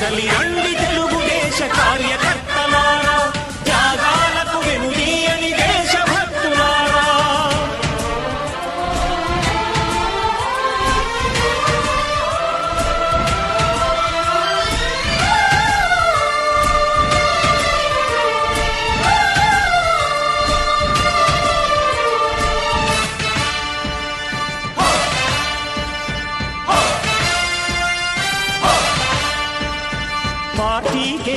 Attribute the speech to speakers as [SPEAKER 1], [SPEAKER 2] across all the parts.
[SPEAKER 1] కదలి రండి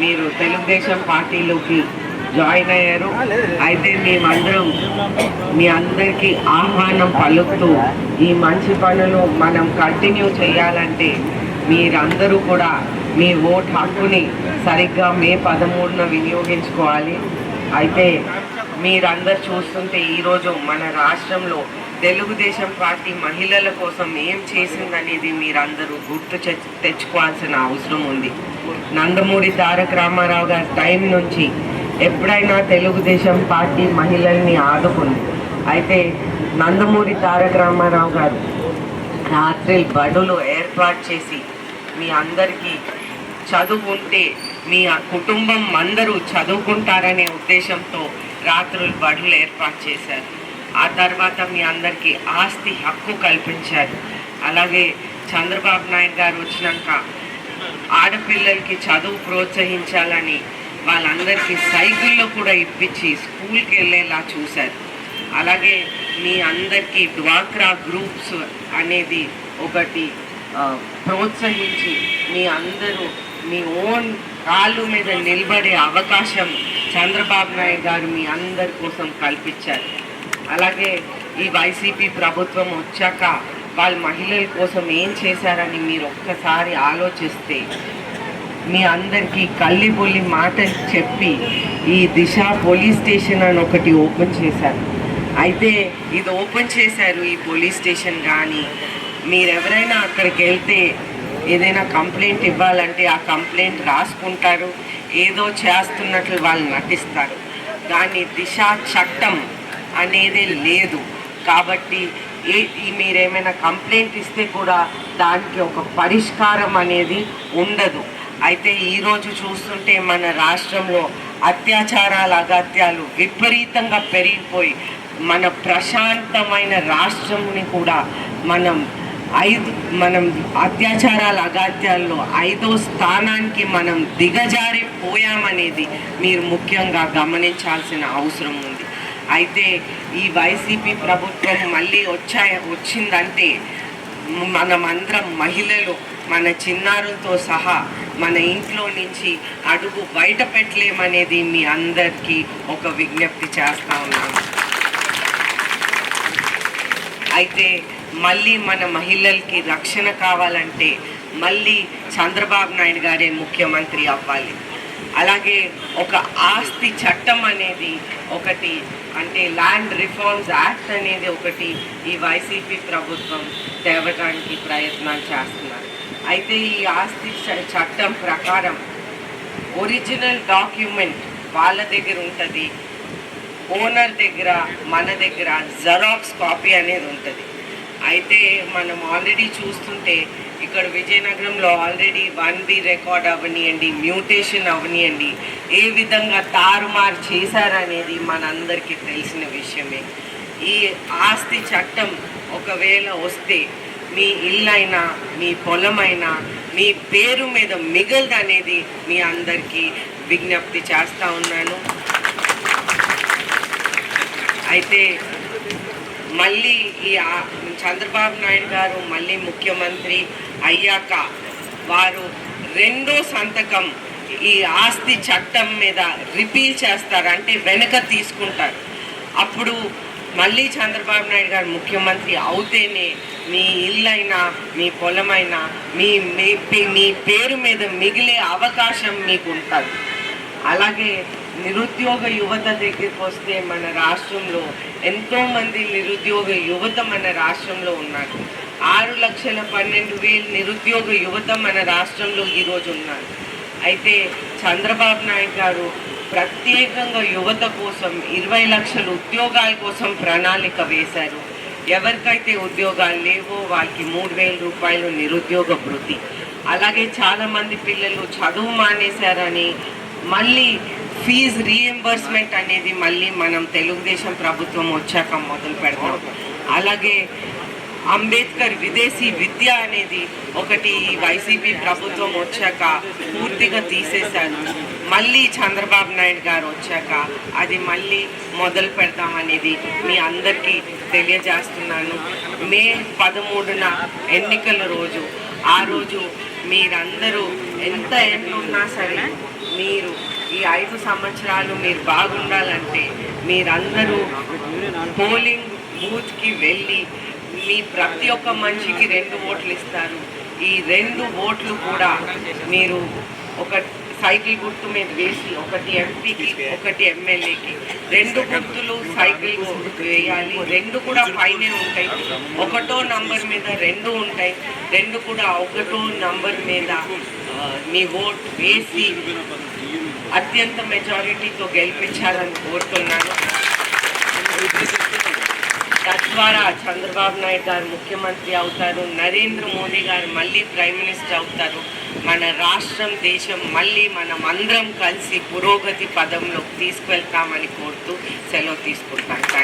[SPEAKER 2] మీరు తెలుగుదేశం పార్టీలోకి జాయిన్ అయ్యారు. అయితే మేమందరం మీ అందరికీ ఆహ్వానం పలుకుతూ ఈ మంచి పనులు మనం కంటిన్యూ చేయాలంటే మీరందరూ కూడా మీ ఓట్ హక్కుని సరిగ్గా మే పదమూడున వినియోగించుకోవాలి. అయితే మీరందరు చూస్తుంటే ఈరోజు మన రాష్ట్రంలో తెలుగుదేశం పార్టీ మహిళల కోసం ఏం చేసిందనేది మీరందరూ గుర్తు తెచ్చుకోవాల్సిన అవసరం ఉంది. నందమూరి తారక రామారావు గారి టైం నుంచి ఎప్పుడైనా తెలుగుదేశం పార్టీ మహిళల్ని ఆదుకుంది. అయితే నందమూరి తారక రామారావు గారు రాత్రి బడులు ఏర్పాటు చేసి మీ అందరికీ చదువుకుంటే మీ కుటుంబం అందరూ చదువుకుంటారనే ఉద్దేశంతో రాత్రులు బడులు ఏర్పాటు చేశారు. ఆ తర్వాత మీ అందరికీ ఆస్తి హక్కు కల్పించారు. అలాగే చంద్రబాబు నాయుడు గారు వచ్చినాక ఆడపిల్లలకి చదువు ప్రోత్సహించాలని వాళ్ళందరికీ సైకిల్లో కూడా ఇప్పించి స్కూల్కి వెళ్ళేలా చూశారు. అలాగే మీ అందరికీ డ్వాక్రా గ్రూప్స్ అనేది ఒకటి ప్రోత్సహించి మీ అందరూ మీ ఓన్ కాళ్ళు మీద నిలబడే అవకాశం చంద్రబాబు నాయుడు గారు మీ అందరి కోసం కల్పించారు. అలాగే ఈ వైసీపీ ప్రభుత్వం వచ్చాక వాళ్ళ మహిళల కోసం ఏం చేశారని మీరు ఒక్కసారి ఆలోచిస్తే మీ అందరికీ కల్లి బొల్లి మాటలు చెప్పి ఈ దిశ పోలీస్ స్టేషన్ అని ఒకటి ఓపెన్ చేశారు. అయితే ఇది ఓపెన్ చేశారు ఈ పోలీస్ స్టేషన్ కానీ మీరెవరైనా అక్కడికి వెళ్తే ఏదైనా కంప్లైంట్ ఇవ్వాలంటే ఆ కంప్లైంట్ రాసుకుంటారు ఏదో చేస్తున్నట్లు వాళ్ళు నటిస్తారు. దాన్ని దిశ చట్టం అనేది లేదు. కాబట్టి ఏ మీరేమైనా కంప్లైంట్ ఇస్తే కూడా దానికి ఒక పరిష్కారం అనేది ఉండదు. అయితే ఈరోజు చూస్తుంటే మన రాష్ట్రంలో అత్యాచారాల అగత్యాలు విపరీతంగా పెరిగిపోయి మన ప్రశాంతమైన రాష్ట్రంని కూడా మనం ఐదు మనం అత్యాచారాల అగాత్యాల్లో ఐదో స్థానానికి మనం దిగజారిపోయామనేది మీరు ముఖ్యంగా గమనించాల్సిన అవసరం ఉంది. అయితే ఈ వైసీపీ ప్రభుత్వం మళ్ళీ వచ్చా వచ్చిందంటే మనమందరం మహిళలు మన చిన్నారులతో సహా మన ఇంట్లో నుంచి అడుగు బయట పెట్టలేమనేది మీ అందరికీ ఒక విజ్ఞప్తి చేస్తా ఉన్నాను. అయితే మళ్ళీ మన మహిళలకి రక్షణ కావాలంటే మళ్ళీ చంద్రబాబు నాయుడు గారే ముఖ్యమంత్రి అవ్వాలి. అలాగే ఒక ఆస్తి చట్టం అనేది ఒకటి అంటే ల్యాండ్ రిఫార్మ్స్ యాక్ట్ అనేది ఒకటి ఈ వైసీపీ ప్రభుత్వం తేవడానికి ప్రయత్నాలు చేస్తున్నారు. అయితే ఈ ఆస్తి చ- చట్టం ప్రకారం ఒరిజినల్ డాక్యుమెంట్ వాళ్ళ దగ్గర ఉంటుంది. ఓనర్ దగ్గర మన దగ్గర జెరాక్స్ కాపీ అనేది ఉంటుంది. అయితే మనం ఆల్రెడీ చూస్తుంటే ఇక్కడ విజయనగరంలో ఆల్రెడీ వన్ బి రికార్డ్ అవనియండి మ్యూటేషన్ అవనియండి ఏ విధంగా తారుమారు చేశారనేది మనందరికీ తెలిసిన విషయమే. ఈ ఆస్తి చట్టం ఒకవేళ వస్తే మీ ఇల్లైనా మీ పొలమైనా మీ పేరు మీద మిగలదు అనేది మీ అందరికీ విజ్ఞప్తి చేస్తూ ఉన్నాను. అయితే మళ్ళీ ఈ చంద్రబాబు నాయుడు గారు మళ్ళీ ముఖ్యమంత్రి అయ్యాక వారు రెండో సంతకం ఈ ఆస్తి చట్టం మీద రిపీల్ చేస్తారు అంటే వెనక తీసుకుంటారు. అప్పుడు మళ్ళీ చంద్రబాబు నాయుడు గారు ముఖ్యమంత్రి అవుతేనే మీ ఇల్లైనా మీ పొలమైనా మీ మీ పే- పేరు మీద మిగిలే అవకాశం మీకు ఉంటుంది అలాగే నిరుద్యోగ యువత దగ్గరికి వస్తే మన రాష్ట్రంలో ఎంతో మంది నిరుద్యోగ యువత మన రాష్ట్రంలో ఉన్నారు. ఆరు లక్షల పన్నెండు వేలు నిరుద్యోగ యువత మన రాష్ట్రంలో ఈరోజు ఉన్నారు. అయితే చంద్రబాబు నాయుడు గారు ప్రత్యేకంగా యువత కోసం ఇరవై లక్షల ఉద్యోగాల కోసం ప్రణాళిక వేశారు. ఎవరికైతే ఉద్యోగాలు లేవో వాళ్ళకి మూడు వేల రూపాయలు నిరుద్యోగ వృత్తి. అలాగే చాలామంది పిల్లలు చదువు మానేశారని మళ్ళీ ఫీజు రీఎంబర్స్మెంట్ అనేది మళ్ళీ మనం తెలుగుదేశం ప్రభుత్వం వచ్చాక మొదలు పెడతాం. అలాగే అంబేద్కర్ విదేశీ విద్య అనేది ఒకటి వైసీపీ ప్రభుత్వం వచ్చాక పూర్తిగా తీసేశారు. మళ్ళీ చంద్రబాబు నాయుడు గారు వచ్చాక అది మళ్ళీ మొదలు పెడతాం అనేది మీ అందరికీ తెలియజేస్తున్నాను. మే పదమూడున ఎన్నికల రోజు ఆ రోజు మీరందరూ ఎంత ఎన్నున్నా సరే మీరు ఈ ఐదు సంవత్సరాలు మీరు బాగుండాలంటే మీరందరూ పోలింగ్ బూత్కి వెళ్ళి మీ ప్రతి ఒక్క మనిషికి రెండు ఓట్లు ఇస్తారు. ఈ రెండు ఓట్లు కూడా మీరు ఒక సైకిల్ గుర్తు మీద వేసి ఒకటి ఎంపీకి ఒకటి ఎమ్మెల్యేకి. రెండు గుర్తులు సైకిల్ వేయాలి. రెండు కూడా పైనే ఉంటాయి. ఒకటో నంబర్ మీద రెండు ఉంటాయి. రెండు కూడా ఒకటో నంబర్ మీద మీ ఓట్ వేసి అత్యంత మెజారిటీతో గెలిపించాలని కోరుతున్నాను. తద్వారా చంద్రబాబు నాయుడు గారు ముఖ్యమంత్రి అవుతారు నరేంద్ర మోదీ గారు మళ్ళీ ప్రైమ్ మినిస్టర్ అవుతారు. మన రాష్ట్రం దేశం మళ్ళీ మనం అందరం కలిసి పురోగతి పదంలోకి తీసుకువెళ్తామని కోరుతూ సెలవు తీసుకుంటాను.